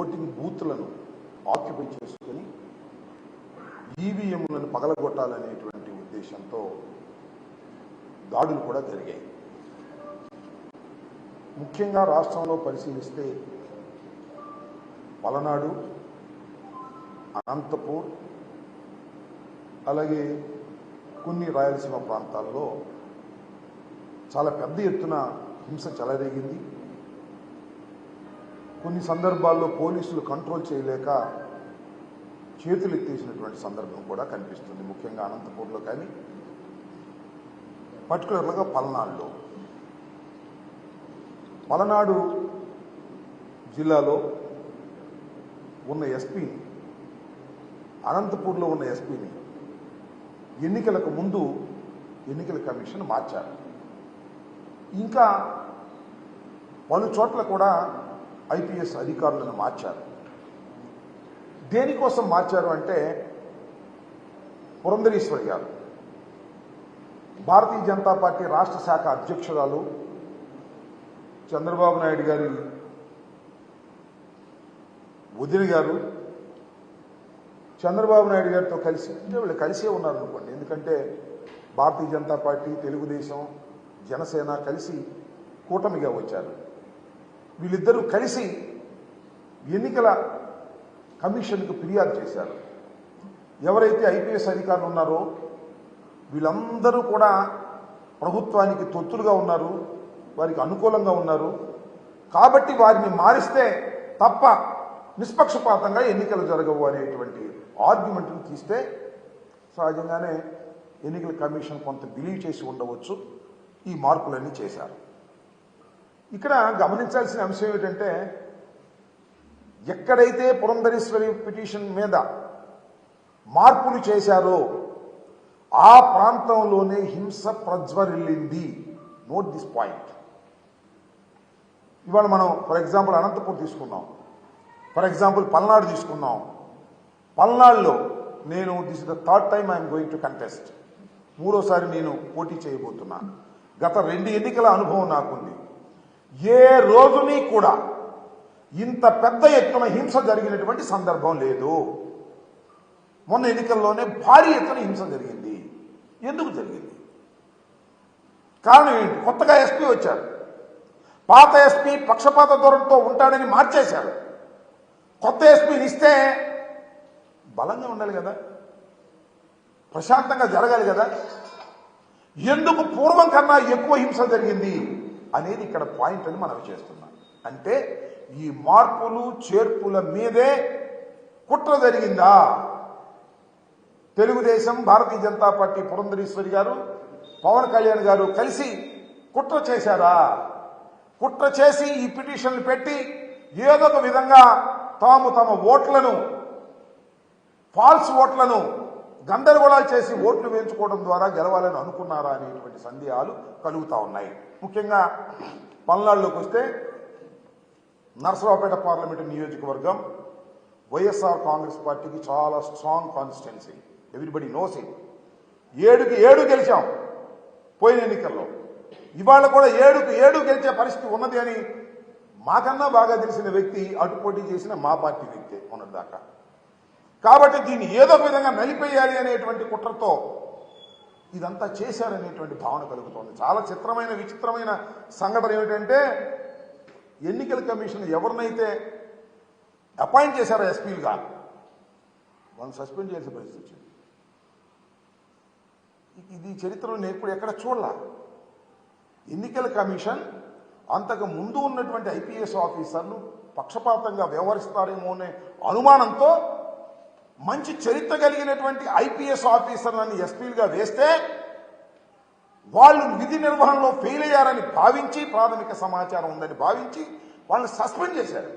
Voting బూత్లను occupy చేసుకొని ఈవీఎంలను పగలగొట్టాలనేటువంటి ఉద్దేశంతో దాడులు కూడా జరిగాయి. ముఖ్యంగా రాష్ట్రంలో పరిశీలిస్తే పలనాడు అనంతపూర్ అలాగే కొన్ని రాయలసీమ ప్రాంతాల్లో చాలా పెద్ద ఎత్తున హింస చెలరేగింది. కొన్ని సందర్భాల్లో పోలీసులు కంట్రోల్ చేయలేక చేతులు ఎత్తేసినటువంటి సందర్భం కూడా కనిపిస్తుంది ముఖ్యంగా అనంతపూర్లో కానీ పర్టికులర్గా పల్నాడులో. పలనాడు జిల్లాలో ఉన్న ఎస్పీని అనంతపూర్లో ఉన్న ఎస్పీని ఎన్నికలకు ముందు ఎన్నికల కమిషన్ మార్చారు. ఇంకా పలు చోట్ల కూడా ఐపీఎస్ అధికారులను మార్చారు. దేనికోసం మార్చారు అంటే పురంధరీశ్వరి గారు. భారతీయ జనతా పార్టీ రాష్ట్ర శాఖ అధ్యక్షురాలు చంద్రబాబు నాయుడు గారి వదిన గారు చంద్రబాబు నాయుడు గారితో కలిసి అంటే వీళ్ళు కలిసే ఉన్నారు అనుకోండి. ఎందుకంటే భారతీయ జనతా పార్టీ తెలుగుదేశం జనసేన కలిసి కూటమిగా వచ్చారు. వీళ్ళిద్దరూ కలిసి ఎన్నికల కమిషన్కు ఫిర్యాదు చేశారు. ఎవరైతే ఐపీఎస్ అధికారులు ఉన్నారో వీళ్ళందరూ కూడా ప్రభుత్వానికి తొత్తులుగా ఉన్నారు వారికి అనుకూలంగా ఉన్నారు. కాబట్టి వారిని మారిస్తే తప్ప నిష్పక్షపాతంగా ఎన్నికలు జరగవు అనేటువంటి ఆర్గ్యుమెంట్ను తీస్తే సహజంగానే ఎన్నికల కమిషన్ కొంత బిలీవ్ చేసి ఉండవచ్చు. ఈ మార్పులన్నీ చేశారు. ఇక్కడ గమనించాల్సిన అంశం ఏమిటంటే ఎక్కడైతే పురంధరేశ్వరి పిటిషన్ మీద మార్పులు చేశారో ఆ ప్రాంతంలోనే హింస ప్రజ్వరిల్లింది. నోట్ దిస్ పాయింట్ ఇవాళ మనం ఫర్ ఎగ్జాంపుల్ అనంతపూర్ తీసుకున్నాం. ఫర్ ఎగ్జాంపుల్ పల్నాడు తీసుకున్నాం. పల్నాడులో నేను this is the third time I'm going to contest మూడోసారి నేను పోటీ చేయబోతున్నాను గత రెండు ఎన్నికల అనుభవం నాకుంది. ఏ రోజుని కూడా ఇంత పెద్ద ఎత్తున హింస జరిగినటువంటి సందర్భం లేదు. మొన్న ఎన్నికల్లోనే భారీ ఎత్తున హింస జరిగింది. ఎందుకు జరిగింది? కారణం ఏంటి? కొత్తగా ఎస్పీ వచ్చారు. పాత ఎస్పీ పక్షపాత ధోరణితో ఉంటాడని మార్చేశారు. కొత్త ఎస్పీని ఇస్తే బలంగా ఉండాలి కదా? ప్రశాంతంగా జరగాలి కదా? ఎందుకు పూర్వం కన్నా ఎక్కువ హింస జరిగింది? అనేది ఇక్కడ పాయింట్ అని మనం చేస్తున్నాం. అంటే ఈ మార్పులు చేర్పుల మీదే కుట్ర జరిగిందా? తెలుగుదేశం భారతీయ జనతా పార్టీ పురంధరేశ్వరి గారు పవన్ కళ్యాణ్ గారు కలిసి కుట్ర చేశారా? కుట్ర చేసి ఈ పిటిషన్లు పెట్టి ఏదో ఒక విధంగా తాము తమ ఓట్లను ఫాల్స్ ఓట్లను గందరగోళాలు చేసి ఓట్లు వేయించుకోవడం ద్వారా గెలవాలని అనుకున్నారా అనేటువంటి సందేహాలు కలుగుతా ఉన్నాయి. ముఖ్యంగా పల్నాడులోకి వస్తే నరసరావుపేట పార్లమెంటు నియోజకవర్గం వైఎస్ఆర్ కాంగ్రెస్ పార్టీకి చాలా strong constituency everybody knows it ఏడుకి ఏడు గెలిచాం పోయిన ఎన్నికల్లో. ఇవాళ కూడా ఏడుకు ఏడు గెలిచే పరిస్థితి ఉన్నది అని మాకన్నా బాగా తెలిసిన వ్యక్తి అటు పోటీ చేసిన మా పార్టీ వ్యక్తే ఉన్నదాకా కాబట్టి దీన్ని ఏదో విధంగా నలిపేయాలి అనేటువంటి కుట్రతో ఇదంతా చేశారనేటువంటి భావన కలుగుతోంది. చాలా చిత్రమైన విచిత్రమైన సంఘటన ఏమిటంటే ఎన్నికల కమిషన్ ఎవరినైతే అపాయింట్ చేశారో ఎస్పీలుగా వాళ్ళని సస్పెండ్ చేసే పరిస్థితి వచ్చింది. ఇది చరిత్రలో నేను ఎప్పుడు ఎక్కడ చూడాల. ఎన్నికల కమిషన్ అంతకు ముందు ఉన్నటువంటి ఐపీఎస్ ఆఫీసర్లు పక్షపాతంగా వ్యవహరిస్తారేమో అనే అనుమానంతో మంచి చరిత్ర కలిగినటువంటి ఐపీఎస్ ఆఫీసర్లను ఎస్పీలుగా వేస్తే వాళ్ళు విధి నిర్వహణలో ఫెయిల్ అయ్యారని భావించి ప్రాథమిక సమాచారం ఉందని భావించి వాళ్ళని సస్పెండ్ చేశారు.